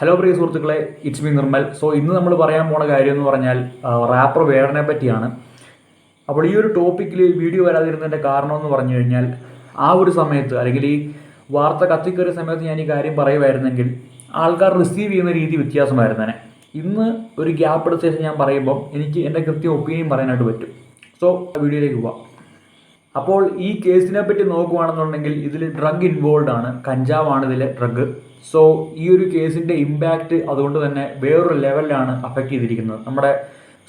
Hello പ്രിയ സുഹൃത്തുക്കളെ. It's me Nirmal. So ഇന്ന് നമ്മൾ പറയാൻ പോണ കാര്യം എന്ന് പറഞ്ഞാൽ റാപ്പർ വേടനെ പറ്റിയാണ്. അപ്പോൾ ഈ ഒരു ടോപ്പിക്കിൽ വീഡിയോ വരാതിരുന്നതിന്റെ കാരണം എന്ന് പറഞ്ഞു കഴിഞ്ഞാൽ ആ ഒരു സമയത്ത് അല്ലെങ്കിൽ ഈ വാർത്ത കത്തിക്കയറിയ സമയത്ത് ഞാൻ ഈ കാര്യം പറയുമായിരുന്നെങ്കിൽ ആൾക്കാർ റിസീവ് ചെയ്യുന്ന രീതി വ്യത്യാസമായിരുന്നേനെ. ഇന്ന് ഒരു ഗ്യാപ്പ് എടുത്ത ശേഷം ഞാൻ പറയുമ്പോൾ എനിക്ക് എന്റെ കൃത്യ ഒപ്പീനിയൻ പറയാനായിട്ട് പറ്റും. സോ വീഡിയോയിലേക്ക് പോവാം. അപ്പോൾ ഈ കേസിനെ പറ്റി നോക്കുകയാണെന്നുണ്ടെങ്കിൽ ഇതിൽ ഡ്രഗ് ഇൻവോൾവ് ആണ്. കഞ്ചാവാണ് ഇതിലെ ഡ്രഗ് സോ ഈ ഒരു കേസിന്റെ ഇമ്പാക്റ്റ് അതുകൊണ്ട് തന്നെ വേറൊരു ലെവലിലാണ് അഫക്റ്റ് ചെയ്തിരിക്കുന്നത്. നമ്മുടെ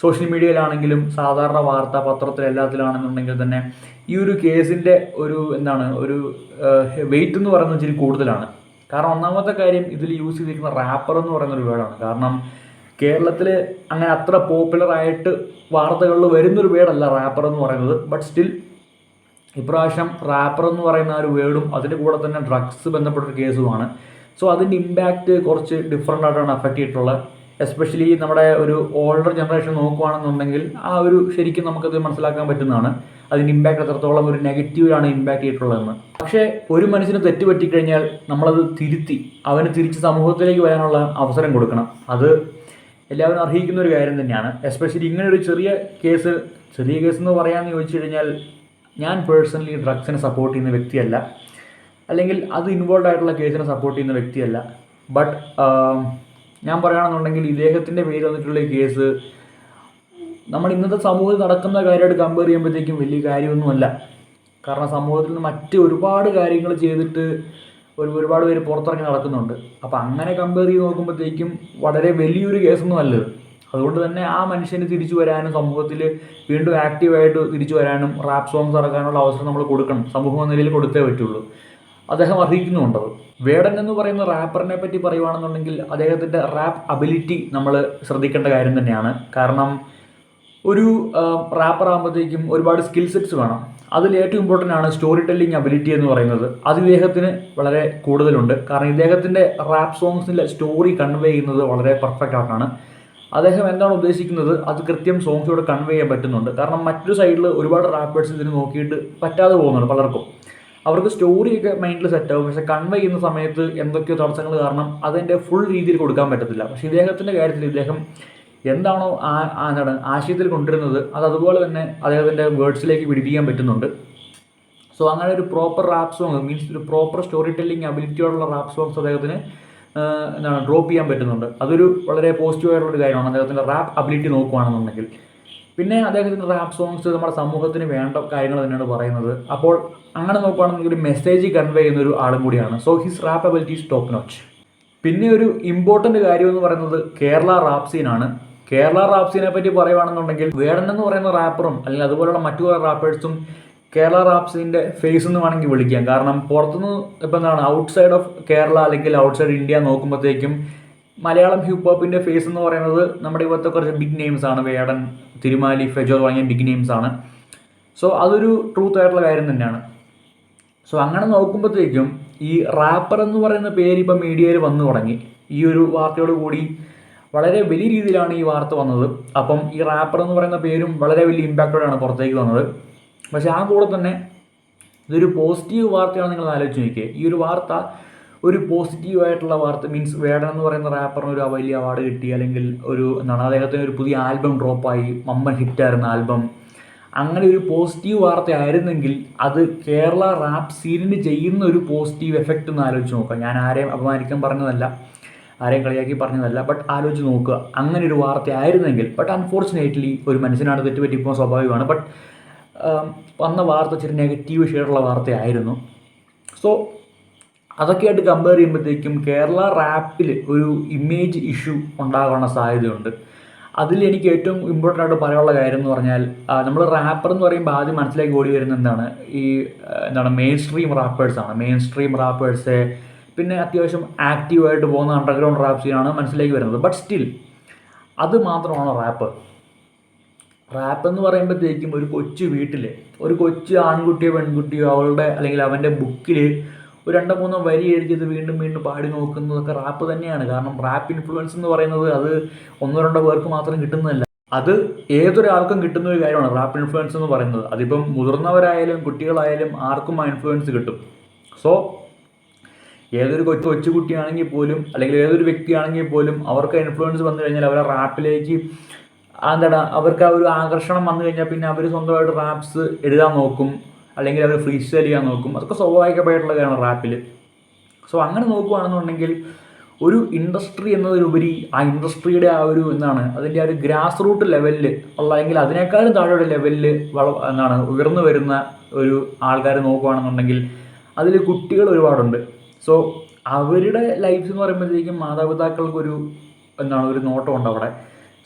സോഷ്യൽ മീഡിയയിലാണെങ്കിലും സാധാരണ വാർത്താ പത്രത്തിൽ എല്ലാത്തിലാണെന്നുണ്ടെങ്കിൽ തന്നെ ഈ ഒരു കേസിന്റെ ഒരു എന്താണ് ഒരു വെയിറ്റ് എന്ന് പറയുന്നത് ഇച്ചിരി കൂടുതലാണ്. കാരണം ഒന്നാമത്തെ കാര്യം ഇതിൽ യൂസ് ചെയ്തിരിക്കുന്ന റാപ്പർ എന്ന് പറയുന്ന ഒരു വേർഡാണ്. കാരണം കേരളത്തിൽ അങ്ങനെ അത്ര പോപ്പുലറായിട്ട് വാർത്തകളിൽ വരുന്നൊരു വേർഡല്ല റാപ്പർ എന്ന് പറയുന്നത്. ബട്ട് സ്റ്റിൽ ഇപ്രാവശ്യം റാപ്പർ എന്ന് പറയുന്ന ഒരു വേർഡും അതിന്റെ കൂടെ തന്നെ ഡ്രഗ്സ് ബന്ധപ്പെട്ട ഒരു കേസുമാണ് സോ അതിന്റെ ഇമ്പാക്റ്റ് കുറച്ച് ഡിഫറെന്റ് ആയിട്ടാണ് അഫക്റ്റ് ചെയ്തിട്ടുള്ളത് എസ്പെഷ്യലി നമ്മുടെ ഒരു ഓൾഡർ ജനറേഷൻ നോക്കുകയാണെന്നുണ്ടെങ്കിൽ ആ ഒരു ശരിക്കും നമുക്കത് മനസ്സിലാക്കാൻ പറ്റുന്നതാണ്. അതിന്റെ ഇമ്പാക്റ്റ് എത്രത്തോളം ഒരു നെഗറ്റീവിലാണ് ഇമ്പാക്റ്റ് ചെയ്തിട്ടുള്ളതെന്ന്. പക്ഷേ ഒരു മനുഷ്യന് തെറ്റ് പറ്റിക്കഴിഞ്ഞാൽ നമ്മളത് തിരുത്തി അവന് തിരിച്ച് സമൂഹത്തിലേക്ക് വരാനുള്ള അവസരം കൊടുക്കണം. അത് എല്ലാവരും അർഹിക്കുന്ന ഒരു കാര്യം തന്നെയാണ്. എസ്പെഷ്യലി ഇങ്ങനെ ഒരു ചെറിയ കേസ് ചെറിയ കേസ് എന്ന് പറയാമെന്ന് ചോദിച്ചു കഴിഞ്ഞാൽ ഞാൻ പേഴ്സണലി ഡ്രഗ്സിനെ സപ്പോർട്ട് ചെയ്യുന്ന വ്യക്തിയല്ല. അല്ലെങ്കിൽ അത് ഇൻവോൾവ് ആയിട്ടുള്ള കേസിനെ സപ്പോർട്ട് ചെയ്യുന്ന വ്യക്തിയല്ല. ബട്ട് ഞാൻ പറയുകയാണെന്നുണ്ടെങ്കിൽ ഇദ്ദേഹത്തിന്റെ പേര് വന്നിട്ടുള്ള കേസ് നമ്മൾ ഇന്നത്തെ സമൂഹത്തിൽ നടക്കുന്ന കാര്യമായിട്ട് കമ്പയർ ചെയ്യുമ്പോഴത്തേക്കും വലിയ കാര്യമൊന്നുമല്ല. കാരണം സമൂഹത്തിൽ നിന്ന് മറ്റ് ഒരുപാട് കാര്യങ്ങൾ ചെയ്തിട്ട് ഒരു ഒരുപാട് പേര് പുറത്തിറങ്ങി നടക്കുന്നുണ്ട്. അപ്പോൾ അങ്ങനെ കമ്പയർ ചെയ്ത് നോക്കുമ്പോഴത്തേക്കും വളരെ വലിയൊരു കേസൊന്നും അല്ലത് അതുകൊണ്ട് തന്നെ ആ മനുഷ്യന് തിരിച്ചു വരാനും സമൂഹത്തിൽ വീണ്ടും ആക്റ്റീവായിട്ട് തിരിച്ചു വരാനും റാപ്പ് സോങ്സ് ഇറക്കാനുള്ള അവസരം നമ്മൾ കൊടുക്കണം. സമൂഹം എന്ന നിലയിൽ കൊടുത്തേ പറ്റുള്ളൂ. അദ്ദേഹം അർഹിക്കുന്നുണ്ടത് വേടൻ എന്ന് പറയുന്ന റാപ്പറിനെ പറ്റി പറയുവാണെന്നുണ്ടെങ്കിൽ അദ്ദേഹത്തിന്റെ റാപ്പ് അബിലിറ്റി നമ്മൾ ശ്രദ്ധിക്കേണ്ട കാര്യം തന്നെയാണ്. കാരണം ഒരു റാപ്പർ ആകുമ്പോഴത്തേക്കും ഒരുപാട് സ്കിൽ സെറ്റ്സ് വേണം. അതിൽ ഏറ്റവും ഇമ്പോർട്ടന്റ് ആണ് സ്റ്റോറി ടെല്ലിംഗ് അബിലിറ്റി എന്ന് പറയുന്നത്. അത് ഇദ്ദേഹത്തിന് വളരെ കൂടുതലുണ്ട്. കാരണം ഇദ്ദേഹത്തിന്റെ റാപ്പ് സോങ്സിന്റെ സ്റ്റോറി കൺവേ ചെയ്യുന്നത് വളരെ പെർഫെക്റ്റ് ആയിട്ടാണ് അദ്ദേഹം എന്താണ് ഉദ്ദേശിക്കുന്നത്? അത് കൃത്യം സോങ്സിലൂടെ കൺവേ ചെയ്യാൻ പറ്റുന്നുണ്ട്. കാരണം മറ്റൊരു സൈഡിൽ ഒരുപാട് റാപ്പേഴ്സ് ഇതിന് നോക്കിയിട്ട് പറ്റാതെ പോകുന്നുണ്ട് പലർക്കും. അവർക്ക് സ്റ്റോറിയൊക്കെ മൈൻഡിൽ സെറ്റാവും പക്ഷെ കൺവേ ചെയ്യുന്ന സമയത്ത് എന്തൊക്കെയോ തടസ്സങ്ങൾ കാരണം അതിന്റെ ഫുൾ രീതിയിൽ കൊടുക്കാൻ പറ്റത്തില്ല. പക്ഷേ ഇദ്ദേഹത്തിന്റെ കാര്യത്തിൽ ഇദ്ദേഹം എന്താണോ ആ എന്താണ് ആശയത്തിൽ കൊണ്ടുവരുന്നത് അത് അതുപോലെ തന്നെ അദ്ദേഹത്തിന്റെ വേർഡ്സിലേക്ക് പിടിപ്പിക്കാൻ പറ്റുന്നുണ്ട്. സോ അങ്ങനെ ഒരു പ്രോപ്പർ റാപ്പ് സോങ് മീൻസ് ഒരു പ്രോപ്പർ സ്റ്റോറി ടെല്ലിംഗ് അബിലിറ്റിയോടുള്ള റാപ്പ് സോങ്സ് അദ്ദേഹത്തിന് എന്താണ് ഡ്രോപ്പ് ചെയ്യാൻ പറ്റുന്നുണ്ട്. അതൊരു വളരെ പോസിറ്റീവ് ആയിട്ടുള്ള ഒരു കാര്യമാണ്. അദ്ദേഹത്തിന്റെ റാപ്പ് അബിലിറ്റി നോക്കുകയാണെന്നുണ്ടെങ്കിൽ പിന്നെ അദ്ദേഹത്തിന്റെ റാപ്പ് സോങ്സ് നമ്മുടെ സമൂഹത്തിന് വേണ്ട കാര്യങ്ങൾ തന്നെയാണ് പറയുന്നത്. അപ്പോൾ അങ്ങനെ നോക്കുകയാണെന്നുണ്ടെങ്കിൽ ഒരു മെസ്സേജ് കൺവേ ചെയ്യുന്ന ഒരു ആളും കൂടിയാണ്. So his rap ability is top notch പിന്നെ ഒരു ഇമ്പോർട്ടന്റ് കാര്യം എന്ന് പറയുന്നത് കേരള റാപ്പ് സീനാണ് കേരള റാപ്പ് സീനെ പറ്റി പറയുവാണെന്നുണ്ടെങ്കിൽ വേടൻ എന്ന് പറയുന്ന റാപ്പറും അല്ലെങ്കിൽ അതുപോലുള്ള മറ്റു റാപ്പേഴ്സും കേരള റാപ്സിന്റെ ഫേസ് എന്ന് വേണമെങ്കിൽ വിളിക്കാം. കാരണം പുറത്തുനിന്ന് ഇപ്പം എന്താണ് ഔട്ട് സൈഡ് ഓഫ് കേരള അല്ലെങ്കിൽ ഔട്ട് സൈഡ് ഇന്ത്യ നോക്കുമ്പോഴത്തേക്കും മലയാളം ഹിപ്പ് ഹോപ്പിന്റെ ഫേസ് എന്ന് പറയുന്നത് നമ്മുടെ ഇവിടുത്തെ കുറച്ച് ബിഗ് നെയിംസ് ആണ്. വേടൻ തിരുമാലി ഫെജോ തുടങ്ങിയ ബിഗ് നെയിംസ് ആണ്. സോ അതൊരു ട്രൂത്ത് ആയിട്ടുള്ള കാര്യം തന്നെയാണ്. സോ അങ്ങനെ നോക്കുമ്പോഴത്തേക്കും ഈ റാപ്പർ എന്ന് പറയുന്ന പേര് ഇപ്പം മീഡിയയിൽ വന്നു തുടങ്ങി. ഈ ഒരു വാർത്തയോട് കൂടി വളരെ വലിയ രീതിയിലാണ് ഈ വാർത്ത വന്നത്. അപ്പം ഈ റാപ്പർ എന്ന് പറയുന്ന പേരും വളരെ വലിയ ഇമ്പാക്റ്റോടെയാണ് പുറത്തേക്ക് വന്നത്. പക്ഷേ ആ കൂടെ തന്നെ ഇതൊരു പോസിറ്റീവ് വാർത്തയാണ് നിങ്ങൾ ആലോചിച്ച് നോക്കിയേ. ഈ ഒരു വാർത്ത ഒരു പോസിറ്റീവ് ആയിട്ടുള്ള വാർത്ത മീൻസ് വേടൻ എന്ന് പറയുന്ന റാപ്പറിന് ഒരു വലിയ അവാർഡ് കിട്ടി. അല്ലെങ്കിൽ ഒരു എന്താണ് അദ്ദേഹത്തിന് ഒരു പുതിയ ആൽബം ഡ്രോപ്പായി മമ്മ ഹിറ്റായിരുന്ന ആൽബം അങ്ങനെ ഒരു പോസിറ്റീവ് വാർത്ത ആയിരുന്നെങ്കിൽ അത് കേരള റാപ്പ് സീനിന് ചെയ്യുന്ന ഒരു പോസിറ്റീവ് എഫക്റ്റ് എന്ന് ആലോചിച്ച് നോക്കുക. ഞാൻ ആരെയും അപമാനിക്കാൻ പറഞ്ഞതല്ല. ആരെയും കളിയാക്കി പറഞ്ഞതല്ല. ബട്ട് ആലോചിച്ച് നോക്കുക. അങ്ങനെ ഒരു വാർത്ത ആയിരുന്നെങ്കിൽ ബട്ട് അൺഫോർച്ചുനേറ്റ്ലി ഒരു മനുഷ്യനാണ് തെറ്റുപറ്റിപ്പോൾ സ്വാഭാവികമാണ്. ബട്ട് വന്ന വാർത്ത ഇച്ചിരി നെഗറ്റീവ് ഷെയറുള്ള വാർത്തയായിരുന്നു. സോ അതൊക്കെയായിട്ട് കമ്പയർ ചെയ്യുമ്പോഴത്തേക്കും കേരള റാപ്പിൽ ഒരു ഇമേജ് ഇഷ്യൂ ഉണ്ടാകാനുള്ള സാധ്യതയുണ്ട്. അതിൽ എനിക്ക് ഏറ്റവും ഇമ്പോർട്ടന്റ് ആയിട്ട് പറയാനുള്ള കാര്യം എന്ന് പറഞ്ഞാൽ നമ്മൾ റാപ്പർ എന്ന് പറയുമ്പോൾ ആദ്യം മനസ്സിലേക്ക് ഓടി വരുന്ന എന്താണ്? ഈ എന്താണ് മെയിൻ സ്ട്രീം റാപ്പേഴ്സാണ് മെയിൻ സ്ട്രീം റാപ്പേഴ്സ് പിന്നെ അത്യാവശ്യം ആക്റ്റീവായിട്ട് പോകുന്ന അണ്ടർഗ്രൗണ്ട് റാപ്പ് സീനാണ് മനസ്സിലേക്ക് വരുന്നത്. ബട്ട് സ്റ്റിൽ അത് മാത്രമാണ് റാപ്പ് റാപ്പ് എന്ന് പറയുമ്പോഴത്തേക്കും ഒരു കൊച്ചു വീട്ടിൽ ഒരു കൊച്ചു ആൺകുട്ടിയോ പെൺകുട്ടിയോ അവളുടെ അല്ലെങ്കിൽ അവന്റെ ബുക്കിൽ ഒരു രണ്ടോ മൂന്നോ വരി എഴുതിയത് വീണ്ടും വീണ്ടും പാടി നോക്കുന്നതൊക്കെ റാപ്പ് തന്നെയാണ്. കാരണം റാപ്പ് ഇൻഫ്ലുവൻസ് എന്ന് പറയുന്നത് അത് ഒന്നോ രണ്ടോ പേർക്ക് മാത്രം കിട്ടുന്നതല്ല. അത് ഏതൊരാൾക്കും കിട്ടുന്ന ഒരു കാര്യമാണ് റാപ്പ് ഇൻഫ്ലുവൻസ് എന്ന് പറയുന്നത്. അതിപ്പം മുതിർന്നവരായാലും കുട്ടികളായാലും ആർക്കും ആ ഇൻഫ്ലുവൻസ് കിട്ടും. സോ ഏതൊരു കൊച്ചു കൊച്ചുകുട്ടിയാണെങ്കിൽ പോലും അല്ലെങ്കിൽ ഏതൊരു വ്യക്തിയാണെങ്കിൽ പോലും അവർക്ക് ഇൻഫ്ലുവൻസ് വന്നു കഴിഞ്ഞാൽ അവരെ റാപ്പിലേക്ക് എന്താണ് അവർക്ക് ആ ഒരു ആകർഷണം വന്നു കഴിഞ്ഞാൽ പിന്നെ അവർ സ്വന്തമായിട്ട് റാപ്സ് എഴുതാൻ നോക്കും. അല്ലെങ്കിൽ അവർ ഫ്രീ സ്റ്റൈൽ ചെയ്യാൻ നോക്കും. അതൊക്കെ സ്വാഭാവികമായിട്ടുള്ള കാര്യമാണ് റാപ്പിൽ സോ അങ്ങനെ നോക്കുകയാണെന്നുണ്ടെങ്കിൽ ഒരു ഇൻഡസ്ട്രി എന്നതിലുപരി ആ ഇൻഡസ്ട്രിയുടെ ആ ഒരു എന്താണ്? അതിന്റെ ആ ഒരു ഗ്രാസ് റൂട്ട് ലെവലിൽ ഉള്ള അല്ലെങ്കിൽ അതിനേക്കാളും താഴെയുള്ള ലെവലിൽ വള എന്താണ് ഉയർന്നു വരുന്ന ഒരു ആൾക്കാർ നോക്കുകയാണെന്നുണ്ടെങ്കിൽ അതിൽ കുട്ടികൾ ഒരുപാടുണ്ട്. സോ അവരുടെ ലൈഫ് എന്ന് പറയുമ്പോഴത്തേക്കും മാതാപിതാക്കൾക്കൊരു എന്താണ് ഒരു നോട്ടമുണ്ട് അവിടെ.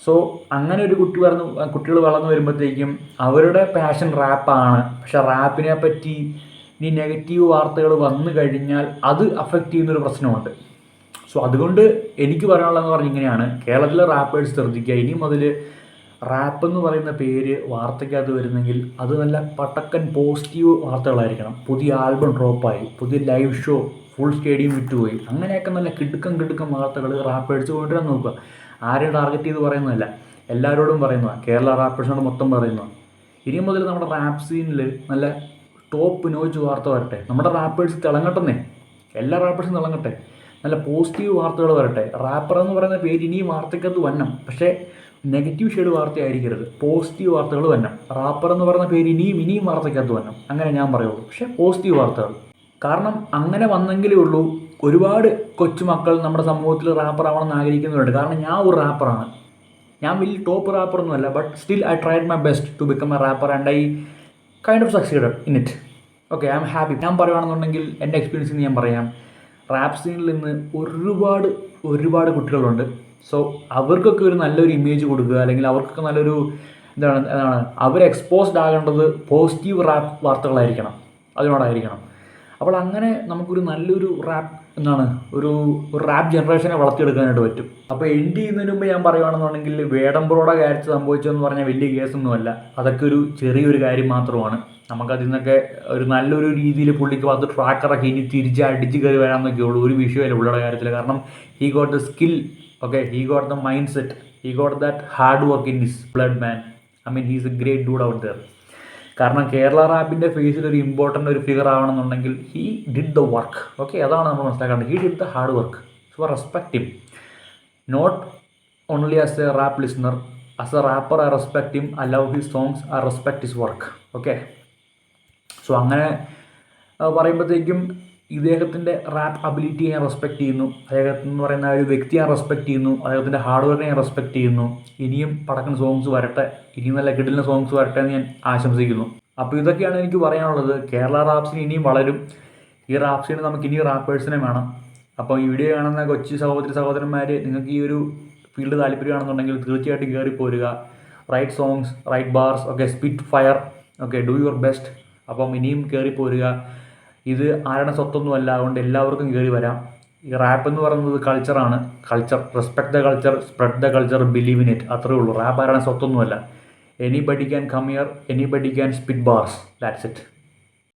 സോ അങ്ങനെ ഒരു കുട്ടി വളർന്നു കുട്ടികൾ വളർന്നു വരുമ്പോഴത്തേക്കും അവരുടെ പാഷൻ റാപ്പാണ് പക്ഷെ റാപ്പിനെ പറ്റി ഇനി നെഗറ്റീവ് വാർത്തകൾ വന്നു കഴിഞ്ഞാൽ അത് അഫക്റ്റ് ചെയ്യുന്നൊരു പ്രശ്നമുണ്ട്. സോ അതുകൊണ്ട് എനിക്ക് പറയാനുള്ളതെന്ന് പറഞ്ഞാൽ ഇങ്ങനെയാണ്. കേരളത്തിലെ റാപ്പേഴ്സ് ശ്രദ്ധിക്കുക. ഇനി മുതൽ റാപ്പ് എന്ന് പറയുന്ന പേര് വാർത്തയ്ക്കകത്ത് വരുന്നെങ്കിൽ അത് നല്ല പട്ടക്കൻ പോസിറ്റീവ് വാർത്തകളായിരിക്കണം. പുതിയ ആൽബം ഡ്രോപ്പായി പുതിയ ലൈവ് ഷോ ഫുൾ സ്റ്റേഡിയം വിറ്റുപോയി അങ്ങനെയൊക്കെ നല്ല കിടുക്കം കിടുക്കം വാർത്തകൾ റാപ്പേഴ്സ് കൊണ്ടുവരാൻ നോക്കുക. ആരെയും ടാർഗറ്റ് ചെയ്ത് പറയുന്നതല്ല. എല്ലാവരോടും പറയുന്നതാണ് കേരള റാപ്പേഴ്സിനോട് മൊത്തം പറയുന്നതാണ് ഇനി മുതൽ നമ്മുടെ റാപ്പ് സീനിൽ നല്ല ടോപ്പ് നോച്ച് വാർത്ത വരട്ടെ. നമ്മുടെ റാപ്പേഴ്സ് തിളങ്ങട്ടെന്നേ. എല്ലാ റാപ്പേഴ്സും തിളങ്ങട്ടെ. നല്ല പോസിറ്റീവ് വാർത്തകൾ വരട്ടെ. റാപ്പർ എന്ന് പറയുന്ന പേര് ഇനിയും വാർത്തയ്ക്കകത്ത് വന്നം. പക്ഷേ നെഗറ്റീവ് ഷെയ്ഡ് വാർത്തയായിരിക്കരുത്. പോസിറ്റീവ് വാർത്തകൾ വന്നം. റാപ്പർ എന്ന് പറയുന്ന പേര് ഇനിയും ഇനിയും വാർത്തയ്ക്കകത്ത് വന്നം. അങ്ങനെ ഞാൻ പറയുള്ളൂ. പക്ഷേ പോസിറ്റീവ് വാർത്തകൾ. കാരണം അങ്ങനെ വന്നെങ്കിലേ ഉള്ളൂ ഒരുപാട് കൊച്ചുമക്കൾ നമ്മുടെ സമൂഹത്തിൽ റാപ്പർ ആഗ്രഹിക്കുന്നവരുണ്ട്. കാരണം ഞാൻ ഒരു റാപ്പറാണ് ഞാൻ വലിയ ടോപ്പ് റാപ്പർ ഒന്നുമല്ല but still I tried my best to become a rapper and I kind of succeeded in it okay I'm happy ഞാൻ പറയുകയാണെന്നുണ്ടെങ്കിൽ എന്റെ എക്സ്പീരിയൻസിൽ നിന്ന് ഞാൻ പറയാം. റാപ്പ് സീനിൽ നിന്ന് ഒരുപാട് ഒരുപാട് കുട്ടികളുണ്ട്. സോ അവർക്കൊക്കെ ഒരു നല്ലൊരു ഇമേജ് കൊടുക്കുക അല്ലെങ്കിൽ അവർക്കൊക്കെ നല്ലൊരു എന്താണ് എന്താണ് അവർ എക്സ്പോസ്ഡ് ആകേണ്ടത് പോസിറ്റീവ് റാപ്പ് വാർത്തകളായിരിക്കണം. അതിനോടായിരിക്കണം. അപ്പോൾ അങ്ങനെ നമുക്കൊരു നല്ലൊരു റാപ്പ് എന്താണ്? ഒരു റാപ്പ് ജനറേഷനെ വളർത്തിയെടുക്കാനായിട്ട് പറ്റും. അപ്പോൾ എൻഡ് ചെയ്യുന്നതിന് മുമ്പ് ഞാൻ പറയുകയാണെന്നുണ്ടെങ്കിൽ വേടംബ്രോടെ കാര്യത്തിൽ സംഭവിച്ചതെന്ന് പറഞ്ഞാൽ വലിയ കേസൊന്നുമല്ല. അതൊക്കെ ഒരു ചെറിയൊരു കാര്യം മാത്രമാണ്. നമുക്കതിൽ നിന്നൊക്കെ ഒരു നല്ലൊരു രീതിയിൽ പുള്ളിക്ക് അത് ട്രാക്കറൊക്കെ ഇനി തിരിച്ച് അടിച്ച് കയറി വരാമെന്നൊക്കെ ഉള്ളൂ. ഒരു വിഷയമല്ല പുള്ളിയുടെ കാര്യത്തിൽ. കാരണം he got the skill okay he got the mind set he got that hard work in his blood man I mean he's a great dude out there കാരണം കേരള റാപ്പിന്റെ ഫേസിൽ ഒരു ഇമ്പോർട്ടന്റ് ഒരു figure ആവണമെന്നുണ്ടെങ്കിൽ he did the work okay അതാണ് നമ്മൾ മനസ്സിലാക്കേണ്ടത്. He did the hard work so respect him not only as a rap listener as a rapper I respect him I love his songs I respect his work okay so അങ്ങനെ പറയുമ്പോഴത്തേക്കും ഇദ്ദേഹത്തിന്റെ rap ability ഞാൻ respect ചെയ്യുന്നു. അദ്ദേഹത്തിന് എന്ന് പറയുന്ന ഒരു വ്യക്തി ഞാൻ റെസ്പെക്ട് ചെയ്യുന്നു. അദ്ദേഹത്തിന്റെ ഹാർഡ് വർക്കിനെ ഞാൻ റെസ്പെക്ട് ചെയ്യുന്നു. ഇനിയും പടക്കുന്ന സോങ്സ് വരട്ടെ. ഇനിയും നല്ല കിടിലൻ സോങ്സ് വരട്ടെ എന്ന് ഞാൻ ആശംസിക്കുന്നു. അപ്പോൾ ഇതൊക്കെയാണ് എനിക്ക് പറയാനുള്ളത്. കേരള റാപ്സിന് ഇനിയും വളരും. ഈ റാപ്സിന് നമുക്ക് ഇനി റാപ്പേഴ്സിനെ വേണം. അപ്പോൾ ഈ വീഡിയോ കാണുന്ന കൊച്ചി സഹോദരി സഹോദരന്മാർ നിങ്ങൾക്ക് ഈ ഒരു ഫീൽഡ് താല്പര്യമാണെന്നുണ്ടെങ്കിൽ തീർച്ചയായിട്ടും കയറി പോരുക. Write songs write bars okay spit fire okay do your best അപ്പം ഇനിയും കയറി പോരുക. ഇത് ആരുടെ സ്വത്തൊന്നും അല്ല അതുകൊണ്ട് എല്ലാവർക്കും കയറി വരാം. ഈ റാപ്പ് എന്ന് പറയുന്നത് കൾച്ചറാണ് culture respect the culture spread the culture believe in it അത്രേ ഉള്ളൂ. റാപ്പ് ആരുടെ സ്വത്തൊന്നുമല്ല anybody can come here anybody can spit bars that's it